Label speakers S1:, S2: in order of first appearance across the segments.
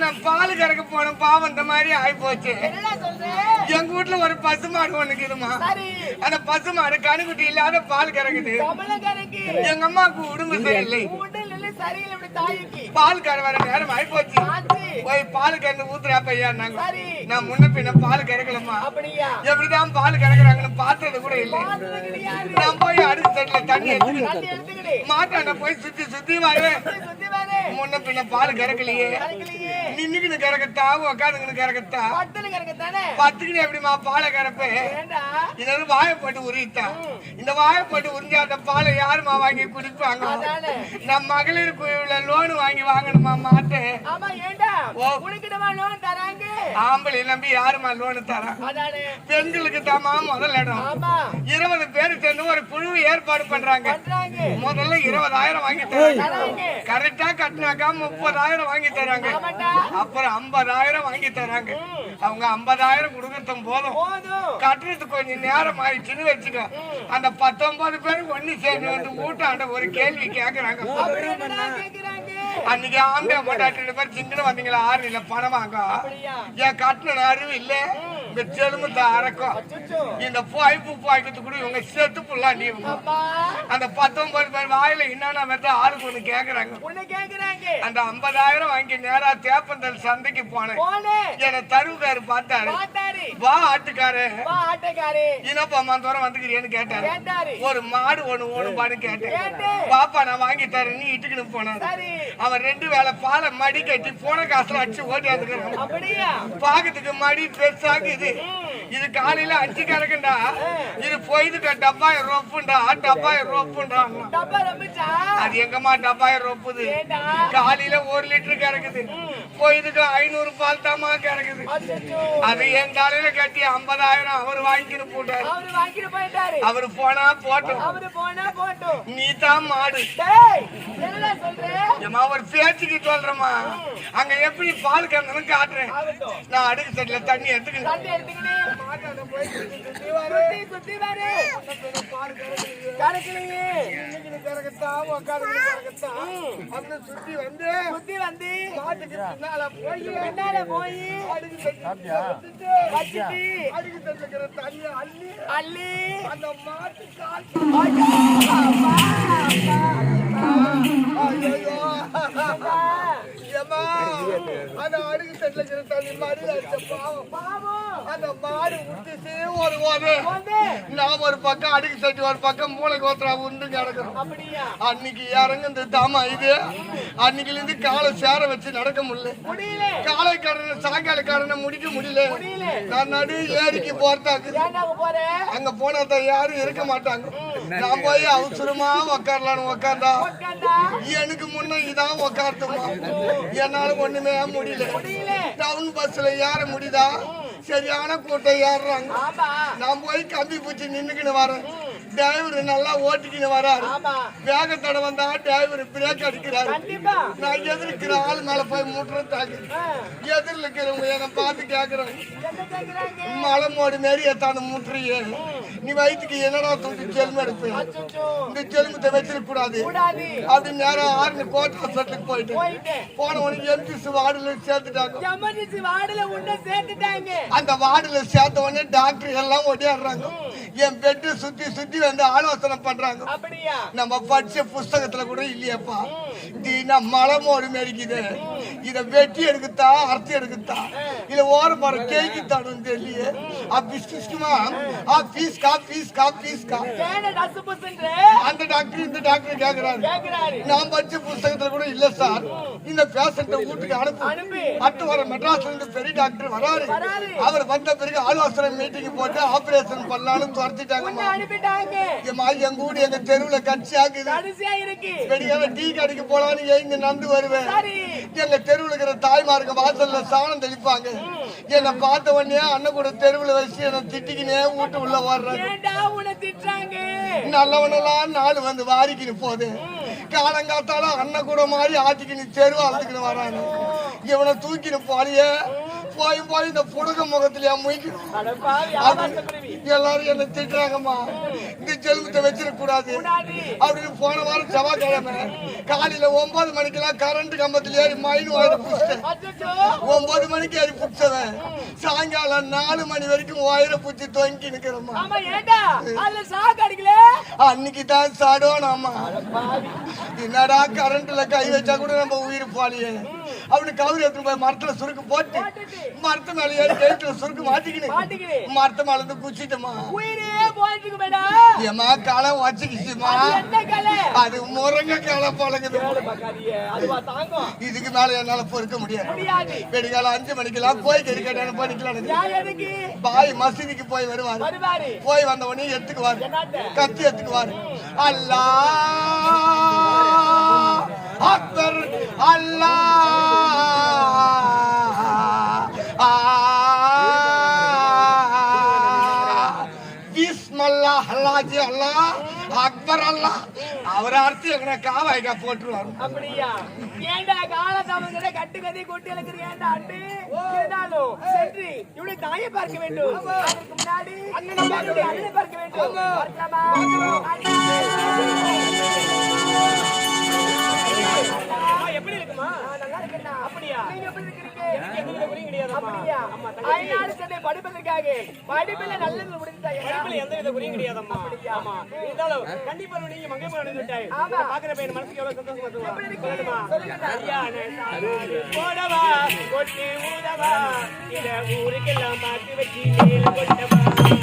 S1: நான்
S2: பால் கறக்க போன பாவம் இந்த மாதிரி
S3: என்னடா சொல்ற?
S2: எங்க வீட்டுல ஒரு பசுமாடு ஒண்ணு இருக்குதுமா
S3: சரி,
S2: அந்த பசுமாடு கணுக்குட்டி இல்லாத பால் கறக்குது. எங்க அம்மாவுக்கு உடம்பு சரியில்லை. பால் கற வர நேரம் ஆயிப்போச்சு.
S3: ஆச்சு.
S2: போய் பால் கறந்து ஊத்துறா பையான்னாங்க
S3: சரி,
S2: நான் முன்ன பின்ன பால் கறக்கலம்மா
S3: அப்படியா?
S2: எப்படிதான் பால் கறக்குறாங்கன்னு பார்த்தது கூட இல்லை. நான் போய் அடுத்த தட்டுல தண்ணி எடுத்துக்கிட்டு. மாட்டாண்ட போய் சுத்தி சுத்தி வருவேன்
S3: சுத்தி சுத்தி வரு.
S2: முன்ன பின்ன பால் கறக்கலையே. நின்னுக்கின்னு கறக்கத்தா உக்காந்துக்கின்னு கறக்கத்தா? பத்துக்கின்னு எப்படிமா பாலை கறப்பேன்? இதனால வாயை போட்டு உரித்தான் இந்த வாயை போட்டு உறிஞ்ச அந்த பாலை யாருமா வாங்கி குடிப்பாங்க
S3: அதானே.
S2: நான் மகளிர் குழுவுல லோன் வாங்கி வாங்கணுமா மாட்டேன்
S3: ஆமா, ஏண்டா?
S2: ஓ.
S3: உனக்கிட்டமா தராங்க?
S2: ஆம்பளை நம்பி யாருமா லோனு
S3: அதானே.
S2: பெண்களுக்கு தாமா முதல் இடம். இருபது பேர் சேர்ந்து ஒரு குழு ஏற்பாடு பண்றாங்க. முதல்ல இருபதாயிரம் வாங்கி தராங்க. கரெக்டா கட்டினாக்கா முப்பதாயிரம் வாங்கி தராங்க. அப்புறம் ஐம்பதாயிரம் வாங்கி தராங்க. அவங்க ஐம்பதாயிரம் கொடுக்கறதும் போதும். கட்டுறதுக்கு கொஞ்சம் நேரம் ஆயிடுச்சுன்னு வச்சுக்கோ. அந்த பத்தொன்பது பேர் ஒண்ணு சேர்ந்து வந்து ஊட்டாண்ட ஒரு கேள்வி கேக்குறாங்க? அன்னைக்கு ஆம்பளை கொண்டாட்டி ரெண்டு பேர் சிங்கன வந்தீங்களா? ஆறு இல்ல பணம் வாங்க? ஏன் கட்டின அறிவு இல்ல? இந்த செலுமத்தை அறக்கும். இந்த பாய்ப்பு பாய்க்கிறது கூட இவங்க செத்து புள்ளா நீ அந்த பத்தொன்பது பேர் வாயில என்னன்னா வந்து ஆளுக்கு ஒண்ணு கேக்குறாங்க. அந்த ஐம்பதாயிரம் வாங்கி நேரா தேப்பந்தல் சந்தைக்கு போனேன்
S3: போனேன்.
S2: என்ன தருவுக்காரு பார்த்தாரு. வா ஆட்டுக்காரு
S3: வா, ஆட்டோக்காரு.
S2: இனப்பா தூரம் வந்துக்கிறியன்னு கேட்டாரு. ஒரு மாடு ஒண்ணு ஓடுப்பான்னு கேட்டேன். பாப்பா நான் வாங்கி தரேன் நீ இட்டுக்கிட்டு போனாரு
S3: சரி.
S2: அவன் ரெண்டு வேளை பாலை மடி கட்டி போன காசுல அடிச்சு ஓட்டி வந்துக்கிறான்
S3: அப்படியா?
S2: பாக்கிறதுக்கு மடி பெருசாக்கு இது இது காலையில அஞ்சு கறக்குண்டா இது பொய்துக்க டப்பாய் ரொப்புண்டா டப்பாய் ரொப்புண்டா? அது எங்கம்மா டப்பாய் ரொப்புது? காலையில ஒரு லிட்டர் கறக்குது பொய்துக்கு ஐநூறு பால் தாமா
S3: அச்சச்சோ.
S2: அது என் காலையில கட்டி ஐம்பதாயிரம் அவர் வாங்கிட்டு போட்டாரு.
S3: அவரு
S2: போனா போட்டோம். நீ தான் மாடு? ஏம்மா ஒரு பேச்சுக்கு சொல்றேம்மா. அங்க எப்படி பால் கறந்தனு காட்டுறேன். நான் அடுக்கு செட்ல தண்ணி எடுத்துக்கிட்டு
S3: தண்ணி எடுத்துக்கிட்டு சுத்தி சுத்தி வரு.
S2: சுத்தி வந்து
S3: சுத்தி வந்து
S2: மாட்டுக்கு பின்னால போய்
S3: பின்னால போய்
S2: அடுக்கு
S3: வச்சுட்டு
S2: அடுக்கு அள்ளி
S3: அள்ளி
S2: அந்த மாட்டு கால்
S3: ஐயோ,
S2: அந்த அடுக்கு செட்ல இருக்கிற தண்ணி மாதிரி அடிச்ச பாவம்.
S3: பாவம்.
S2: அந்த மாடு விட்டுச்சு ஒரு நான் பக்கம் அடுக்கு செட்டு ஒரு பக்கம் மூளை கோத்திரா உண்டு கிடக்குறோம். அன்னைக்கு இறங்குந்து தாமா இது. அன்னைக்குல இருந்து காலை சேர வச்சு நடக்க முடியல.
S3: முடியல.
S2: காலை கடனை சாயங்கால கடனை முடிக்க முடியல. நான் நடு ஏரிக்கு போறதாக்கு. அங்க போனா தான் யாரும் இருக்க மாட்டாங்க. நான் போய் அவசரமா உக்காரலான்னு உக்காந்தா எனக்கு முன்ன இதான் உக்காரத்துமா என்னால ஒண்ணுமே முடியல. டவுன் பஸ்ல ஏற முடியுதா? சரியான கூட்டம் ஏறுறாங்க. நான் போய் கம்பி பூச்சி நின்னுக்கின்னு வரேன். டிரைவர் நல்லா ஓட்டிக்கின்னு வராரு. வேகத்தடை வந்தா டிரைவர் பிரேக் அடிக்கிறாரு. நான் எதிர்க்கிற ஆள் மேல போய் முட்டுற தாக்கு. எதிரில் இருக்கிறவங்க என்னை பார்த்து கேக்குறாங்க. மலை மோடு மாரி எத்தான முட்டுறியே. நீ வயிற்றுக்கு என்னடா தூக்கி ஜெல்ம எடுப்பேன் இந்த ஜெல்மத்தை வச்சிருக்க கூடாது. அப்படி நேரம் ஆறு கோட்டை ஹாஸ்பிட்டலுக்கு போயிட்டு. போன உடனே எம்பிசி வார்டுல சேர்த்துட்டாங்க. அந்த வார்டுல சேர்த்த உடனே டாக்டர் எல்லாம் ஓடியாடுறாங்க. என் பெட்டு சுத்தி சுத்தி வந்து ஆலோசனை பண்றாங்க. நம்ம படிச்ச புஸ்தகத்துல கூட இல்லையப்பா. தீனா மலை மோடு மேடிக்குது. இத வெட்டி எடுக்குத்தா அறுத்தி எடுக்குத்தா? இல்ல ஓர மர கேக்கு தாடும் தெரியலையே. ஆ பிஸ்கிஸ்குமா ஆ பீஸ்கா பீஸ்கா பீஸ்கா
S3: ஏன டசு புசுன்ற
S2: அந்த டாக்டர் இந்த டாக்டர் கேக்குறாரு.
S3: கேக்குறாரு.
S2: நான் படிச்ச புஸ்தகத்துல கூட இல்ல சார். இந்த பேஷண்ட வீட்டுக்கு அனுப்பு. அடுத்து வர மெட்ராஸ்ல இருந்து பெரிய டாக்டர் வராரு. அவர் வந்த பிறகு ஆலோசனை மீட்டிங் போட்டு ஆபரேஷன் பண்ணலாம்னு துரத்திட்டாங்கம்மா. எங்க ஊடு எங்க தெருவுல கட்சி ஆகுது. வெடிக்காம டீ கடைக்கு போலான்னு எழுந்து நடந்து வருவேன் எங்க தெருவுல இருக்கிற தாய்மாருக்கு வாசல்ல சாணம் தெளிப்பாங்க. என்னை பார்த்த உடனே அண்ணன் கூட தெருவுல வச்சு என்னை திட்டிக்கினே வீட்டு உள்ள வர்றாங்க. நல்லவனெல்லாம் நாடு வந்து வாரிக்கின்னு போகுது. காலங்காத்தால அண்ணன் கூட மாதிரி ஆட்டிக்கின்னு தெருவு அழுதுக்கின்னு வரானு இவனை தூக்கின்னு போலியே போய் போய் இந்த புடுக முகத்திலேயே முய்க்கணும் எல்லாரும் என்ன திட்டுறாங்கம்மா. இந்த ஜெல்மத்தை வச்சிருக்க கூடாது. அப்படின்னு போன வாரம் செவ்வாய்க்கிழமை காலையில ஒன்பது மணிக்கெல்லாம் கரண்ட் கம்பத்துல ஏறி மைனு வாயில
S3: அச்சச்சோ.
S2: ஒன்பது மணிக்கு ஏறி புடிச்சவன். சாயங்காலம் நாலு மணி வரைக்கும் வயிற புடிச்சு தொங்கி நிக்கிறோமா அன்னைக்கு தான் சடோனாமா என்னடா கரண்ட்ல கை வச்சா கூட நம்ம உயிர் போலியே. அப்படி கவுரி எடுத்து போய் மரத்துல சுருக்கு போட்டு மரத்து மேல ஏறி கைட்டுல சுருக்கு மாட்டிக்கினு.
S3: மாட்டிக்கிறேன்
S2: மரத்து மேல இருந்து குச்சிட்டமா.
S3: உயிரே போயிட்டு இருக்கு மேடா.
S2: ஏமா காலம் வச்சுக்கிச்சுமா?
S3: அது
S2: முருங்க இதுக்கு மேல என்னால பொறுக்க முடியாது. வெடிகாலம் அஞ்சு மணிக்கெல்லாம் போய் கறி கட்டான பாய் மசீதிக்கு போய் வருவாரு. போய் வந்த உடனே எடுத்துக்குவாரு. கத்தி எடுத்துக்குவாரு. அல்லா அக்பர் அல்லா அவர் அர்த்தி எங்கன காவாய்க்கா போட்டுருவாரு.
S3: அப்படியா? ஏண்டா காலதாமங்கிற கட்டு கதை கொட்டி இழக்கிறீங்க? ஏண்டா அண்டு இருந்தாலும் சென்று இவனை தாயை பார்க்க வேண்டும். அதற்கு முன்னாடி அண்ணனை அண்ணனை பார்க்க வேண்டும். பார்க்கலாமா? அண்ணா. எப்படி இருக்குமா நல்லா இருக்கேன்டா அப்படியா சென்னை படிப்பதற்காக நல்லது முடிஞ்சாங்க
S4: படிப்புல எந்த வித குறையும் கிடையாதம்மா. ஆமா. இருந்தாலும் கண்டிப்பா நீங்க மங்கை அணிந்து விட்டாய். என் மனசுக்கு எவ்வளவு சந்தோஷமா இருக்குமா? போடவா, கொட்டி ஊதவா, ஊருக்கெல்லாம் வச்சு மேல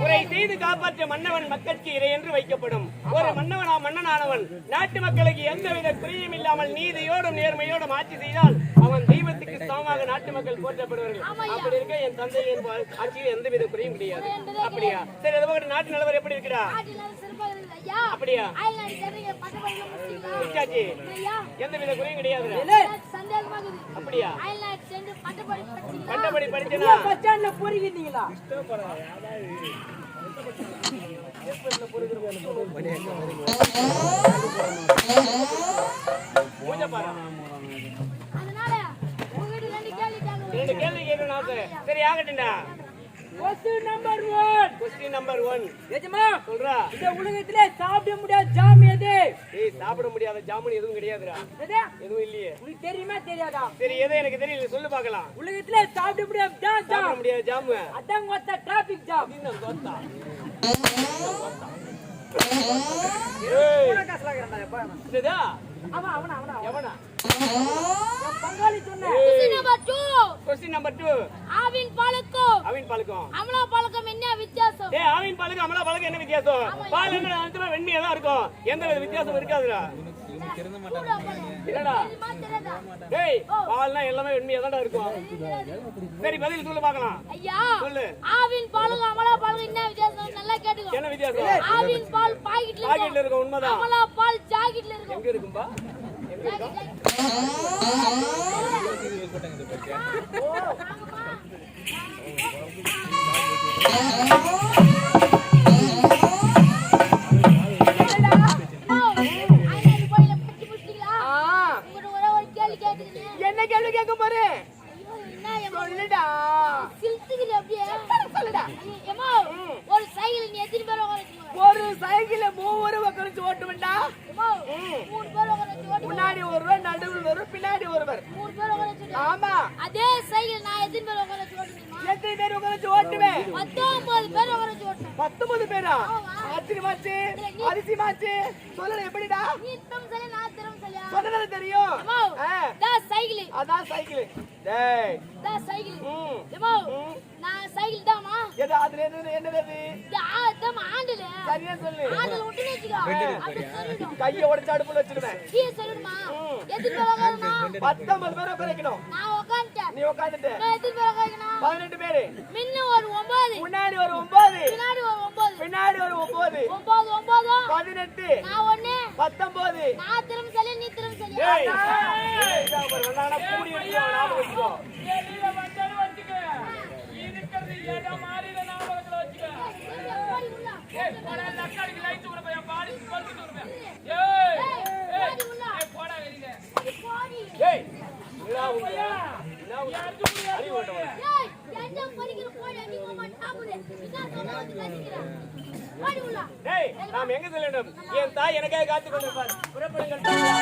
S1: குறை?
S4: செய்து காப்பாற்ற மன்னவன் மக்களுக்கு இறை என்று வைக்கப்படும். ஒரு மன்னவனா மன்னனானவன் நாட்டு மக்களுக்கு எந்தவித குறையும் இல்லாமல் நீதியோடும் நேர்மையோடும் ஆட்சி செய்தால் அவன் தெய்வத்துக்கு சமமாக நாட்டு மக்கள் போற்றப்படுவார்கள். அப்படி இருக்க என் தந்தை ஆட்சியில் எந்தவித குறையும் கிடையாது. அப்படியா? சரி அது நாட்டு நிலவரம் எப்படி இருக்கிறா அப்படியா? முடிச்சாச்சு.
S1: ஐயா
S4: எந்தவித குறையும் கிடையாது. அப்படியா?
S1: பட்டப்படி
S4: படிச்சனா?
S5: பஸ் ஸ்டாண்ட்ல
S4: பூஜை பாரு
S1: ரெண்டு கேள்வி
S4: கேட்கணும். சரி ஆகட்டும்டா
S5: நம்பர் ஒன்
S4: நம்பர் ஒன்
S5: எஜமா
S4: சொல்றா.
S5: இந்த உலகத்திலே சாப்பிட முடியாத ஜாம் எது?
S4: ஏய் சாப்பிட முடியாத ஜாமுன் எதுவும் கிடையாதுடா.
S5: எது?
S4: எதுவும் இல்லையே.
S5: உனக்கு தெரியுமா தெரியாதா?
S4: சரி எது? எனக்கு தெரியல. சொல்லு பார்க்கலாம்.
S5: உலகத்திலே சாப்பிட முடியாத ஜாம்.
S4: சாப்பிட முடியாத ஜாமு.
S5: அதான் டிராபிக் ஜாம்
S4: இன்னும் கோத்தா ஏய்?
S5: அவன் அவன் அவன்
S4: எவனா?
S5: என் பங்காளி சொன்ன
S1: number two
S4: question number two
S1: Aavin பாலுக்கும்
S4: Aavin பாலுக்கும்
S1: அமலா பாலுக்கும் என்ன வித்தியாசம்?
S4: ஏய் ஆவின் பாலுக்கு அமலா பாலுக்கு என்ன வித்தியாசம்? பால் என்ன வெண்மையா தான் இருக்கும். எந்த வித வித்தியாசம் இருக்காதுடா. என்னடா? டேய் பால்னா எல்லாமே வெண்மையா தான்டா இருக்கும். சரி பதில் சொல்லு பார்க்கலாம்.
S1: ஐயா
S4: சொல்லு.
S1: ஆவின் பாலுக்கும் அமலா பாலுக்கும் என்ன வித்தியாசம்? நல்லா கேட்டுக்கோ.
S4: என்ன வித்தியாசம்?
S1: ஆவின் பால் பாக்கெட்ல
S4: பாக்கெட்ல
S1: இருக்கும்
S4: இருக்கும் உண்மைதான்.
S1: அமலா பால் ஜாக்கெட்ல இருக்கும்.
S4: எங்க இருக்கும்பா? எங்க இருக்கும்
S3: சொல்லல எப்படிடா?
S1: நீ திறம் சரியா நான் திறம் சரியா
S3: சொன்னது தெரியும்.
S1: தா சைக்கிள்.
S3: அதான் சைக்கிள். டேய்.
S1: சைக்கிள். நான் சைக்கிள் தாமா
S3: எது அதுல என்னது என்னது அது?
S1: தாமா ஆண்டுல
S3: சரியா சொல்லு.
S1: ஆண்டுல விட்டு வச்சுக்கோ அப்படி சொல்லிடும்.
S3: கையை உடைச்சு அடுப்புல வச்சிருவேன்
S1: கீ சொல்லிடுமா? எத்தனை பேர் உட்காரணும்
S3: பத்தொன்பது பேரை குறைக்கணும்.
S1: நான் உட்காந்துட்டேன்
S3: நீ
S1: நான் எத்தனை பேர்
S3: பேரு.
S1: முன்ன ஒரு ஒன்பது
S3: முன்னாடி ஒரு ஒன்பது
S1: பின்னாடி ஒரு
S3: பின்னாடி ஒரு ஒன்பது
S1: ஒன்பது ஒன்பதும்
S3: பதினெட்டு.
S1: நான் ஒண்ணு.
S3: பத்தொன்பது
S1: நான் திரும்ப சொல்லி நீ திரும்ப சொல்லி.
S4: பூடி நாம் எங்க செல்ல வேண்டும்? என் தாய் எனக்காக காத்துக் கொண்டிருப்பார் புறப்படுங்கள்.